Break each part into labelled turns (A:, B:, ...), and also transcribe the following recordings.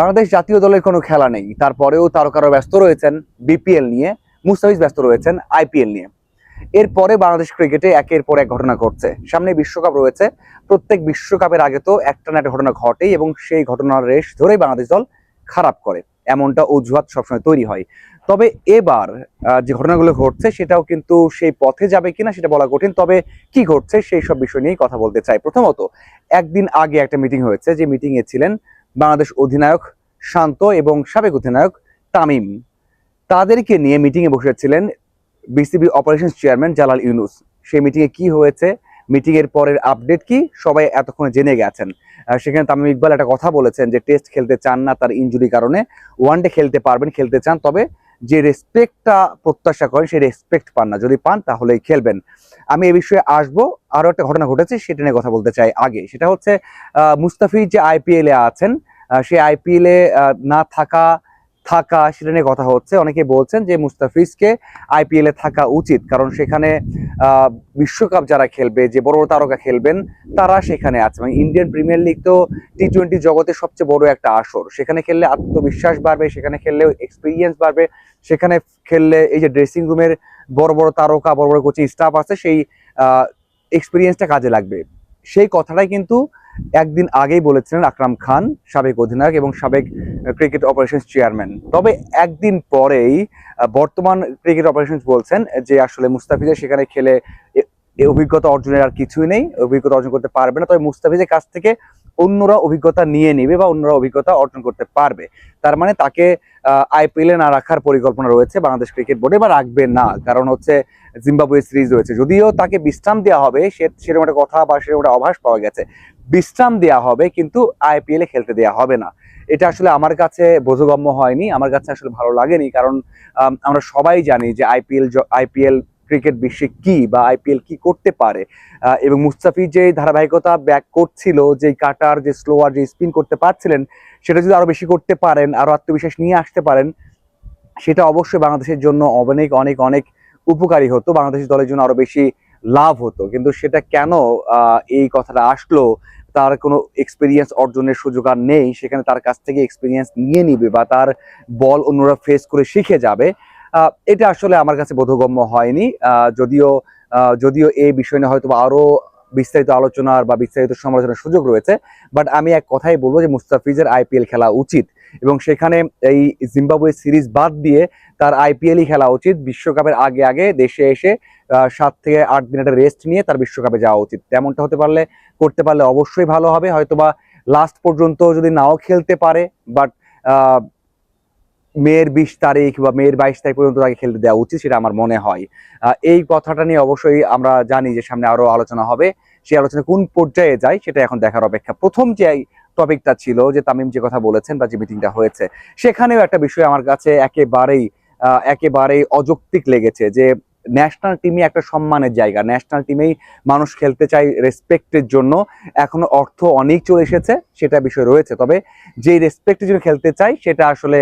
A: বাংলাদেশ জাতীয় দলের কোনো খেলা নেই। তারপরেও তারকারা ব্যস্ত রয়েছেন বিপিএল নিয়ে, মুস্তাফিজ ব্যস্ত রয়েছেন আইপিএল নিয়ে। এরপরে বাংলাদেশ ক্রিকেটে একের পর এক ঘটনা ঘটছে। সামনে বিশ্বকাপ রয়েছে। প্রত্যেক বিশ্বকাপের আগে তো একটা না একটা ঘটনা ঘটেই এবং সেই ঘটনার রেশ ধরেই বাংলাদেশ দল খারাপ করে। এমনটা অজুহাত সবসময় তৈরি হয়। তবে এবার যে ঘটনাগুলো ঘটছে সেটাও কিন্তু সেই পথে যাবে কিনা সেটা বলা কঠিন। তবে কি ঘটছে সেই সব বিষয় নিয়েই কথা বলতে চাই। প্রথমত, একদিন আগে একটা মিটিং হয়েছে। যে মিটিং এ ছিলেন বাংলাদেশ অধিনায়ক, শান্ত এবং সাবেক অধিনায়ক তামিম। তাদেরকে নিয়ে মিটিংয়ে বসেছিলেন BCB operation chairman Jalal Yunus. সেই মিটিংয়ে কি হয়েছে? মিটিংয়ের পরের আপডেট কি? সবাই এতক্ষণে জেনে গেছেন। সেখানে তামিম ইকবাল একটা কথা বলেছেন যে টেস্ট খেলতে চান না তার ইঞ্জুরি কারণে। ওয়ানডে খেলতে পারবেন, খেলতে চান, তবে যে রেসপেক্টটা প্রত্যাশা করেন সেই রেসপেক্ট পান না। যদি পান, তাহলেই খেলবেন। আমি এ বিষয়ে আসব। আরও একটা ঘটনা ঘটেছে, সেটা নিয়ে কথা বলতে চাই আগে। সেটা হচ্ছে মুস্তাফিজ যে আইপিএলে আছেন সে আইপিএল না থাকা থাকা সেটা নিয়ে কথা হচ্ছে। অনেকে বলছেন যে মুস্তাফিজকে আইপিএল থাকা উচিত, কারণ সেখানে বিশ্বকাপ যারা খেলবে, যে বড় বড় তারকা খেলবেন, তারা সেখানে আছে। মানে ইন্ডিয়ান প্রিমিয়ার লিগ তো টি টোয়েন্টি জগতের সবচেয়ে বড় একটা আসর। সেখানে খেললে আত্মবিশ্বাস বাড়বে, সেখানে খেললে এক্সপিরিয়েন্স বাড়বে, সেখানে খেললে এই যে ড্রেসিং রুমের বড় বড় তারকা, বড় বড় কোচিং স্টাফ আছে, সেই এক্সপিরিয়েন্সটা কাজে লাগবে। সেই কথাটাই কিন্তু একদিন আগেই বলেছিলেন আকরাম খান, সাবেক অধিনায়ক এবং সাবেক ক্রিকেট অপারেশনস চেয়ারম্যান তবে একদিন পরেই বর্তমান ক্রিকেট অপারেশনস বলছেন যে আসলে মুস্তাফিজের সেখানে খেলে অভিজ্ঞতা অর্জনের আর কিছুই নেই, অভিজ্ঞতা অর্জন করতে পারবে না। তবে মুস্তাফিজের কাছ থেকে অন্যরা অভিজ্ঞতা নিয়ে নেবে বা অন্যরা অভিজ্ঞতা অর্জন করতে পারবে। তার মানে তাকে আইপিএলে না রাখার পরিকল্পনা রয়েছে বাংলাদেশ ক্রিকেট বোর্ডে বা রাখবে না। কারণ হচ্ছে জিম্বাবুয়ে সিরিজ রয়েছে। যদিও তাকে বিশ্রাম দেওয়া হবে, সে সেরকম একটা কথা বা সেরকম একটা আভাস পাওয়া গেছে। বিশ্রাম দেওয়া হবে, কিন্তু আইপিএলে খেলতে দেওয়া হবে না। এটা আসলে আমার কাছে বোধগম্য হয়নি, আমার কাছে আসলে ভালো লাগেনি, কারণ আমরা সবাই জানি যে আইপিএল আইপিএল ক্রিকেট বিশ্বে কি বা আইপিএল কি করতে পারে। এবং মুস্তাফিজ যে ধারাবাহিকতা ব্যাক করছিল, যে কাটার, যে স্লোয়ার যে স্পিন করতে পারছিলেন, সেটা যদি আরও বেশি করতে পারেন, আরও আত্মবিশ্বাস নিয়ে আসতে পারেন, সেটা অবশ্যই বাংলাদেশের জন্য অনেক অনেক অনেক উপকারী হতো, বাংলাদেশ দলের জন্য আরও বেশি লাভ হতো। কিন্তু সেটা কেন এই কথাটা আসলো? তার কোনো এক্সপিরিয়েন্স অর্জনের সুযোগ আর নেই, সেখানে তার কাছ থেকে এক্সপিরিয়েন্স নিয়ে নিবে বা তার বল অন্যরা ফেস করে শিখে যাবে। এটা আসলে আমার কাছে বোধগম্য হয়নি। যদিও যদিও এই বিষয় নিয়ে হয়তো আরও আরও বিস্তারিত আলোচনার বা বিস্তারিত সমালোচনার সুযোগ রয়েছে বাট আমি এক কথাই বলব যে মুস্তাফিজের আইপিএল খেলা উচিত এবং সেখানে এই জিম্বাবুয়ে সিরিজ বাদ দিয়ে তার আইপিএলই খেলা উচিত। বিশ্বকাপের আগে আগে দেশে এসে সাত থেকে আট দিন একটা রেস্ট নিয়ে তার বিশ্বকাপে যাওয়া উচিত। তেমনটা হতে পারলে, করতে পারলে অবশ্যই ভালো হবে, হয়তোবা লাস্ট পর্যন্ত যদি নাও খেলতে পারে বাট মেয়ের বিশ তারিখ বা মেয়ের বাইশ তারিখ পর্যন্ত তাকে খেলতে দেওয়া উচিত, সেটা আমার মনে হয়। এই কথাটা নিয়ে অবশ্যই আমরা জানি যে সামনে আরও আলোচনা হবে। সেই আলোচনা কোন পর্যায়ে যায় সেটা এখন দেখার অপেক্ষা। প্রথম যে টপিকটা ছিল যে তামিম যে কথা বলেছেন বা যে মিটিংটা হয়েছে, সেখানেও একটা বিষয় আমার কাছে একেবারেই একেবারেই অযৌক্তিক লেগেছে যে ন্যাশনাল টিমই একটা সম্মানের জায়গা। ন্যাশনাল টিমেই মানুষ খেলতে চায় রেসপেক্টের জন্য। এখনও অর্থ অনেক চলে এসেছে, সেটা বিষয় রয়েছে। তবে যেই রেসপেক্টের জন্য খেলতে চাই সেটা আসলে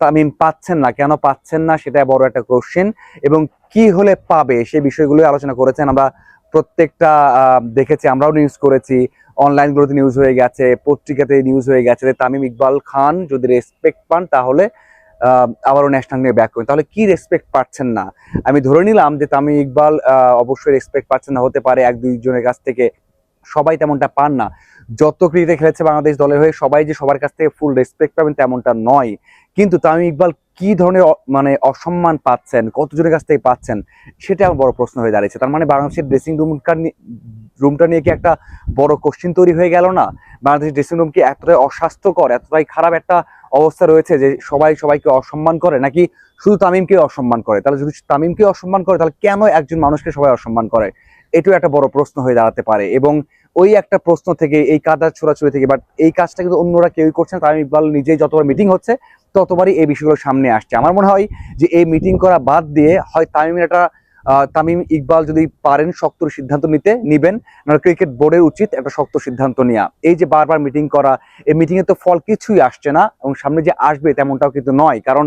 A: তামিম পাচ্ছেন না। কেন পাচ্ছেন না, সেটা বড় একটা কোশ্চেন এবং কি হলে পাবে সেই বিষয়গুলো আলোচনা করেছেন আমরা প্রত্যেকটা দেখেছি, আমরাও নিউজ করেছি। অনলাইনগুলোতে নিউজ হয়ে গেছে, পত্রিকাতে নিউজ হয়ে গেছে। তামিম ইকবাল খান যদি রেসপেক্ট পান, তাহলে আবারও ন্যাশনাল নিয়ে ব্যাক করেন। তাহলে কি রেসপেক্ট পাচ্ছেন না? আমি ধরে নিলাম যে তামিম ইকবাল অবশ্যই রেসপেক্ট পাচ্ছেন না, হতে পারে এক দুইজনের কাছ থেকে সবাই তেমনটা পান না। যত ক্রিকেটে খেলেছে বাংলাদেশ দলের হয়ে সবাই যে সবার কাছ থেকে ফুল রেসপেক্ট পাবেন তেমনটা নয়। কিন্তু তামিম ইকবাল কি ধরনের মানে অসম্মান পাচ্ছেন কতজনের কাছ থেকে পাচ্ছেন, সেটা আমার বড় প্রশ্ন হয়ে দাঁড়িয়েছে। তার মানে বাংলাদেশের ড্রেসিং রুমটা রুমটা নিয়ে কি একটা বড় কোশ্চিন তৈরি হয়ে গেল না? বাংলাদেশের ড্রেসিং রুম কি এতটাই অস্বাস্থ্যকর, এতটাই খারাপ একটা অবস্থা রয়েছে যে সবাই সবাইকে অসম্মান করে নাকি শুধু তামিমকে অসম্মান করে? তাহলে যদি তামিমকে অসম্মান করে, তাহলে কেন একজন মানুষকে সবাই অসম্মান করে? এটাও একটা বড় প্রশ্ন হয়ে দাঁড়াতে পারে এবং ওই একটা প্রশ্ন থেকে, এই কাদার ছোড়াছুড়ি থেকে বাট এই কাজটা কিন্তু অন্যরা কেউই করছে না। তামিম ইকবাল নিজেই যতবার মিটিং হচ্ছে, ততবারই এই বিষয়গুলো সামনে আসছে। আমার মনে হয় যে এই মিটিং করা বাদ দিয়ে হয় তামিমের একটা তামিম ইকবাল যদি পারেন শক্ত সিদ্ধান্ত নিতে, নিবেন। ক্রিকেট বোর্ডের উচিত একটা শক্ত সিদ্ধান্ত নেওয়া এই যে বারবার মিটিং করা, এই মিটিং এ তো ফল কিছুই আসছে না এবং সামনে যে আসবে তেমনটাও কিন্তু নয়। কারণ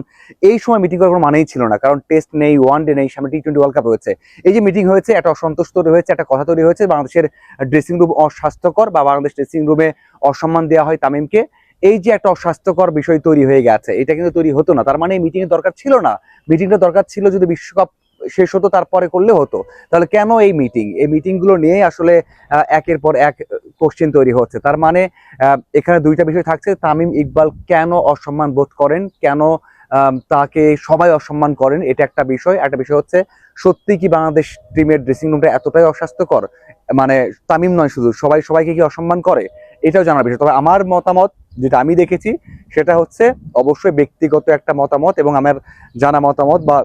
A: এই সময় মিটিং করার কোনো মানেই ছিল না। কারণ টেস্ট নেই ওয়ান ডে নেই, সামনে টি টোয়েন্টি ওয়ার্ল্ড কাপ হয়েছে। এই যে মিটিং হয়েছে, একটা অসন্তোষ তৈরি হয়েছে, একটা কথা তৈরি হয়েছে। বাংলাদেশের ড্রেসিং রুম অস্বাস্থ্যকর বা বাংলাদেশ ড্রেসিং রুমে অসম্মান দেওয়া হয় তামিমকে। এই যে একটা অস্বাস্থ্যকর বিষয় তৈরি হয়ে গেছে, এটা কিন্তু তৈরি হতো না। তার মানে এই মিটিং এর দরকার ছিল না। মিটিংটা দরকার ছিল যদি বিশ্বকাপ শেষ হতো, তারপরে করলে হতো। তাহলে কেন এই মিটিং এই মিটিংগুলো নিয়ে আসলে একের পর এক কোশ্চেন তৈরি হচ্ছে। তার মানে এখানে দুইটা বিষয় থাকছে। তামিম ইকবাল কেন অসম্মান বোধ করেন? কেন তাকে সবাই অসম্মান করেন? এটা একটা বিষয়। একটা বিষয় হচ্ছে, সত্যি কি বাংলাদেশ টিমের ড্রেসিং রুমটা এতটাই অস্বাস্থ্যকর? মানে তামিম নয় শুধু, সবাই, সবাইকে কি অসম্মান করে? এটাও জানার বিষয়। তবে আমার মতামত, যেটা আমি দেখেছি, সেটা হচ্ছে, অবশ্যই ব্যক্তিগত একটা মতামত এবং আমার জানা মতামত বা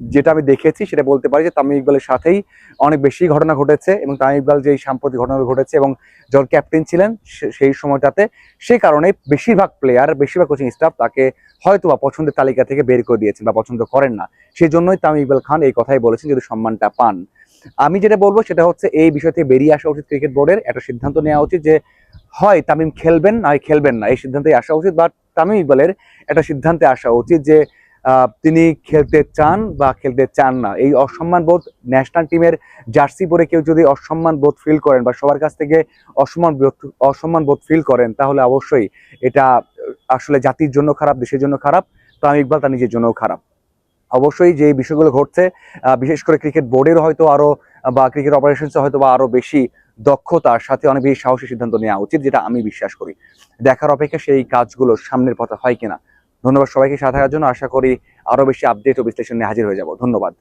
A: যেটা আমি দেখেছি সেটা বলতে পারি যে তামিম ইকবালের সাথেই অনেক বেশি ঘটনা ঘটেছে এবং তামিম ইকবাল যেই সাম্প্রতিক ঘটনাগুলো ঘটেছে এবং যখন ক্যাপ্টেন ছিলেন সেই সময়টাতে সেই কারণে বেশিরভাগ প্লেয়ার বেশিরভাগ কোচিং স্টাফ তাকে হয়তো বা পছন্দের তালিকা থেকে বের করে দিয়েছেন বা পছন্দ করেন না। সেই জন্যই তামিম ইকবাল খান এই কথাই বলেছেন যদি সম্মানটা পান। আমি যেটা বলব সেটা হচ্ছে এই বিষয় থেকে বেরিয়ে আসা উচিত ক্রিকেট বোর্ডের একটা সিদ্ধান্ত নেওয়া উচিত যে হয় তামিম খেলবেন না খেলবেন না। এই সিদ্ধান্তে আসা উচিত বা তামিম ইকবালের একটা সিদ্ধান্তে আসা উচিত যে তিনি খেলতে চান বা খেলতে চান না। এই অসম্মান বোধ ন্যাশনাল টিমের জার্সি পরে কেউ যদি অসম্মান বোধ ফিল করেন বা সবার কাছ থেকে অসম্মান বোধ অসম্মান বোধ ফিল করেন তাহলে অবশ্যই এটা আসলে জাতির জন্য খারাপ দেশের জন্য খারাপ তামিম ইকবাল তার নিজের জন্যও খারাপ। অবশ্যই যে বিষয়গুলো ঘটছে বিশেষ করে ক্রিকেট বোর্ডের হয়তো আরও আহ, বা ক্রিকেট অপারেশনস হয়তো বা আরও বেশি দক্ষতার সাথে অনেক বেশি সাহসী সিদ্ধান্ত নেওয়া উচিত যেটা আমি বিশ্বাস করি। দেখার অপেক্ষা সেই কাজগুলো সামনের পথে হয় কিনা। ধন্যবাদ সবাইকে সাথে থাকার জন্য। আশা করি আরও বেশি আপডেট ও বিশ্লেষণ নিয়ে হাজির হয়ে যাব। ধন্যবাদ।